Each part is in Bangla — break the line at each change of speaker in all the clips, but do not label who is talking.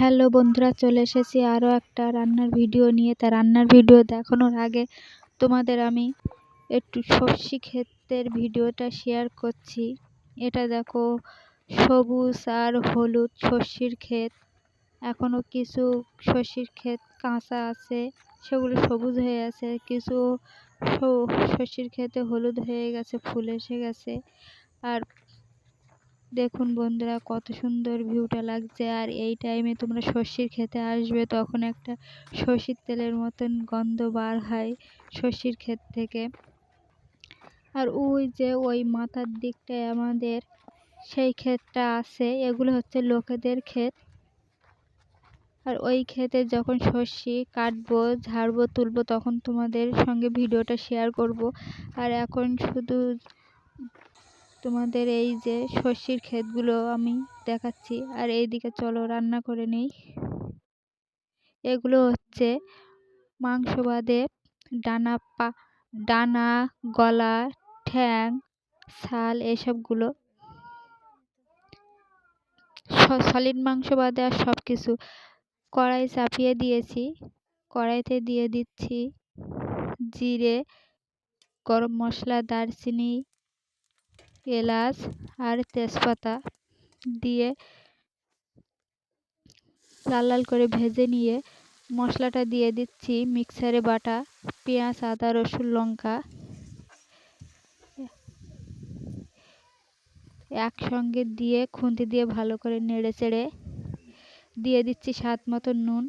হ্যালো বন্ধুরা, চলে এসেছি আরও একটা রান্নার ভিডিও নিয়ে। তা রান্নার ভিডিও দেখানোর আগে তোমাদের আমি একটু সর্ষে ক্ষেতের ভিডিওটা শেয়ার করছি। এটা দেখো, সবুজ আর হলুদ সর্ষির ক্ষেত। এখনও কিছু সর্ষের ক্ষেত কাঁচা আছে, সেগুলো সবুজ হয়ে আছে। কিছু সর্ষির ক্ষেতে হলুদ হয়ে গেছে, ফুল এসে গেছে। আর দেখুন বন্ধুরা, কত সুন্দর ভিউটা লাগছে। আর এই টাইমে তোমরা সর্ষের খেতে আসবে, তখন একটা সর্ষের তেলের মতন গন্ধ বার হয় সর্ষের ক্ষেত থেকে। আর ওই যে ওই মাথার দিকটায় আমাদের সেই ক্ষেতটা আছে, এগুলো হচ্ছে লোকেদের ক্ষেত। আর ওই ক্ষেতে যখন সর্ষে কাটবো, ঝাড়বো, তুলবো, তখন তোমাদের সঙ্গে ভিডিওটা শেয়ার করব। আর এখন শুধু তোমাদের এই যে সর্ষের ক্ষেতগুলো আমি দেখাচ্ছি। আর এইদিকে চলো রান্না করে নিই। এগুলো হচ্ছে মাংস বাদে ডানা পা, ডানা, গলা, ঠ্যাং ছাল এসবগুলো। সলিড মাংস বাদে আর সব কিছু কড়াই চাপিয়ে দিয়েছি। কড়াইতে দিয়ে দিচ্ছি জিরে, গরম মশলা, দারচিনি এলাচ আর তেজপাতা দিয়ে লাল লাল করে ভেজে নিয়ে মশলাটা দিয়ে দিচ্ছি মিক্সারে বাটা, পেঁয়াজ, আদা, রসুন, লঙ্কা। একসঙ্গে দিয়ে খুন্তি দিয়ে ভালো করে নেড়ে চেড়ে দিয়ে দিচ্ছি স্বাদ মতো নুন।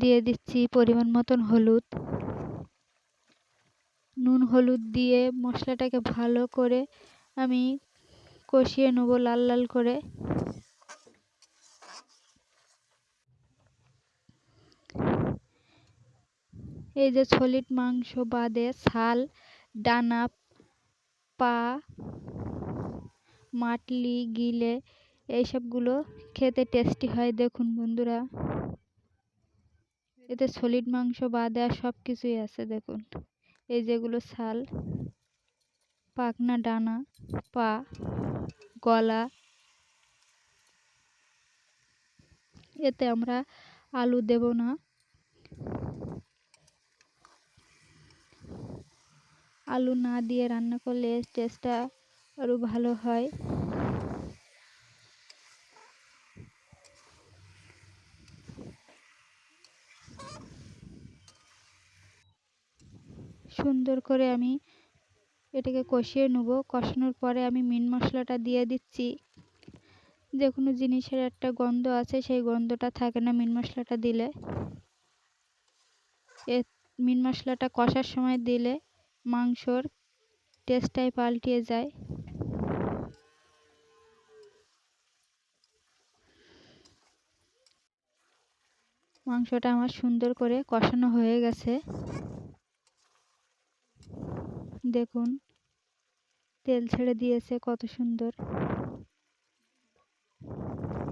দিয়ে দিচ্ছি পরিমাণ মতন হলুদ। নুন হলুদ দিয়ে মশলাটাকে ভালো করে আমি কষিয়ে নেব লাল লাল করে। এই যে ছলিট মাংস বাদে ছাল ডানা পা, মাটলি, গিলে, এইসবগুলো খেতে টেস্টি হয়, দেখুন বন্ধুরা। এতে সলিড মাংস বাদে আর সব কিছুই আছে, দেখুন। এই যেগুলো ছাল, পাখনা, ডানা, পা, গলা, এতে আমরা আলু দেব না। আলু না দিয়ে রান্না করলে টেস্টটা আরও ভালো হয়। সুন্দর করে আমি এটাকে কষিয়ে নেব। কষানোর পরে আমি মিট মশলাটা দিয়ে দিচ্ছি। যে কোনো জিনিসের একটা গন্ধ আছে, সেই গন্ধটা থাকে না মিট মশলাটা দিলে। এ মিট মশলাটা কষার সময় দিলে মাংসর টেস্টটাই পাল্টিয়ে যায়। মাংসটা আমার সুন্দর করে কষানো হয়ে গেছে। দেখুন। তেল ছেড়ে দিয়েছে, কত সুন্দর।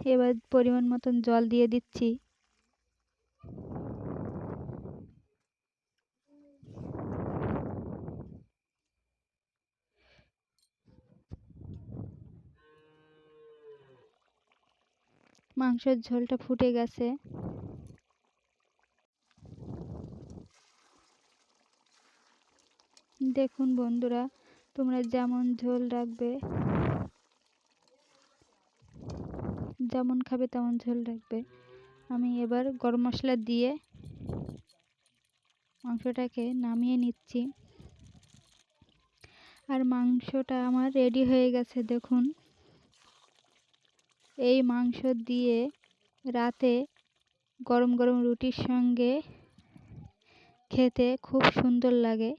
এবার পরিমাণ মতন জল দিয়ে দিচ্ছি। মাংসের ঝোলটা ফুটে গেছে। দেখুন বন্ধুরা, তোমরা যেমন ঝোল রাখবে, যেমন খাবে তেমন ঝোল রাখবে। আমি এবার গরম মশলা দিয়ে মাংসটাকে নামিয়ে নিচ্ছি। আর মাংসটা আমার রেডি হয়ে গেছে, দেখুন। এই মাংস দিয়ে রাতে গরম গরম রুটির সঙ্গে খেতে খুব সুন্দর লাগে।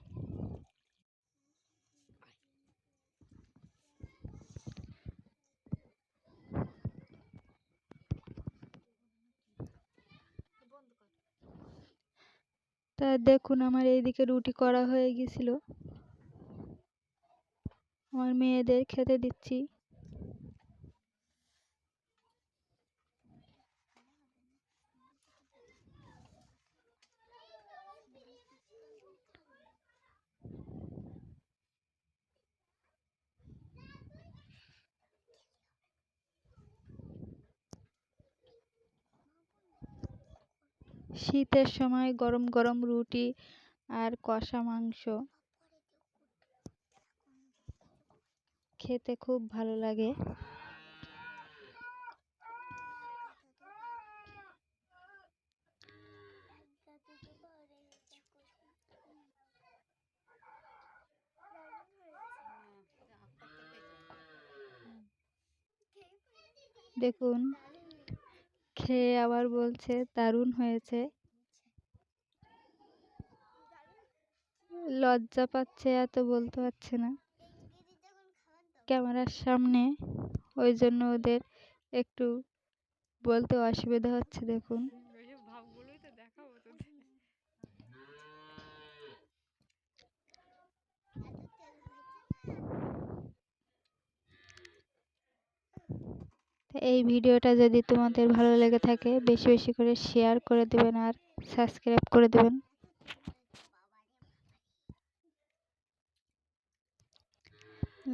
তা দেখুন আমার এইদিকে রুটি করা হয়ে গেছিল। আমার মেয়েদের খেতে দিচ্ছি। শীতের সময় গরম গরম রুটি আর কষা মাংস। খেতে খুব ভালো লাগে। দেখুন খেয়ে আবার বলছে, দারুণ হয়েছে। লজ্জা পাচ্ছে, এত বলতে পারছে না। ক্যামেরার সামনে, ওই জন্য ওদের একটু বলতে অসুবিধা হচ্ছে, দেখুন। এই ভিডিওটা যদি তোমাদের ভালো লেগে থাকে, বেশি বেশি করে শেয়ার করে দেবেন আর সাবস্ক্রাইব করে দেবেন।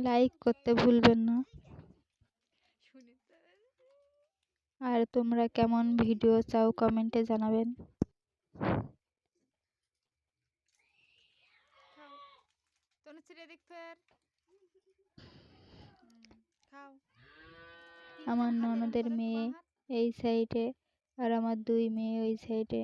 লাইক করতে ভুলবেন না। আর তোমরা কেমন ভিডিও চাও কমেন্টে জানাবেন।
খাও।
আমার ননদের মেয়ে। এই সাইডে আর আমার দুই মেয়ে ওই সাইডে